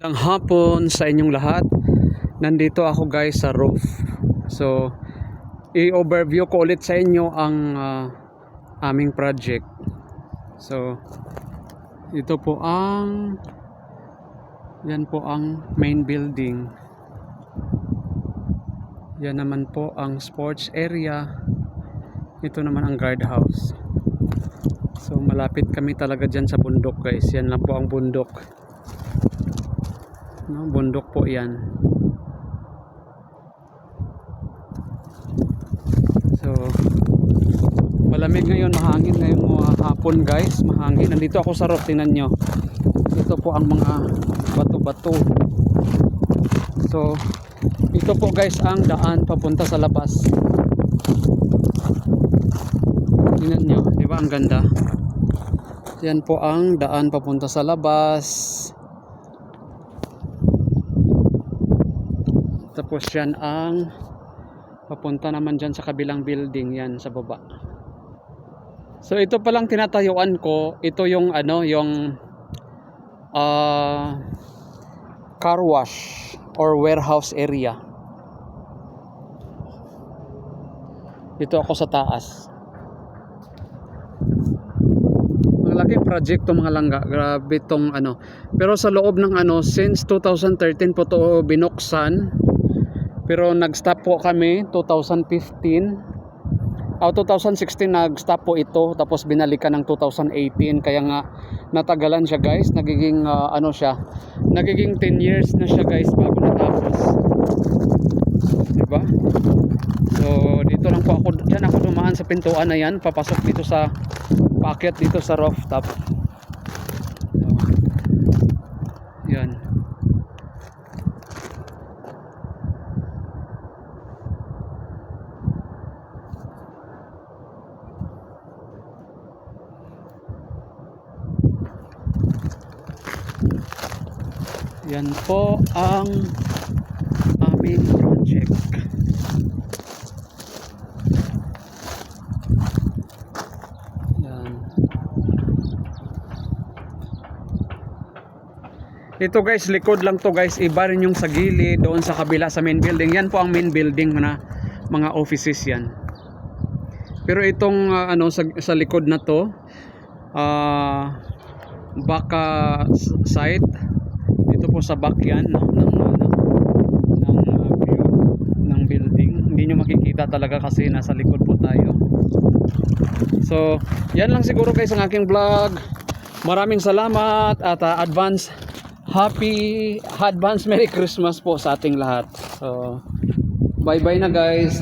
Magandang hapon sa inyong lahat. Nandito ako guys sa roof. So, i-overview ko ulit sa inyo ang ah, aming project. So, ito po ang yan po ang main building. Yan naman po ang sports area. Ito naman ang guardhouse. So, malapit kami talaga dyan sa bundok guys. Yan lang po ang bundok. No, bundok po 'yan. So malamig ngayon, mahangin ngayong mga hapon, guys. Mahangin. Nandito ako sa roof, tingnan nyo. Ito po ang mga bato-bato. So ito po guys ang daan papunta sa labas. Tingnan nyo, di ba ang ganda? Yan po ang daan papunta sa labas. Tapos yan ang papunta naman dyan sa kabilang building yan sa baba. So ito palang tinatayuan ko, ito yung ano, yung ah car wash or warehouse area. Dito ako sa taas. Malaking project to mga langga. Grabe tong ano. Pero sa loob ng ano, since 2013 po to binuksan. Pero nag-stop po kami 2015. O 2016 nag-stop po ito. Tapos binalikan ng 2018 kaya nga natagalan siya guys. Nagiging ah, ano siya? Nagiging 10 years na siya guys bago natapos. Diba? So dito lang po ako. Dyan ako dumaan sa pintuan na yan. Papasok dito sa packet dito sa rooftop yan Yan po ang aming project. Yan. Ito guys, likod lang to guys. Iba rin yung sa gilid, doon sa kabila sa main building. Yan po ang main building na mga offices yan. Pero itong ah, ano sa, sa likod na to, ah baka site. Dito po sa back yan no, ng, ng uh, view ng building. Hindi nyo makikita talaga kasi nasa likod po tayo. So yan lang siguro guys ang aking vlog. Maraming salamat at uh, advance happy advance merry christmas po sa ating lahat. So bye bye na guys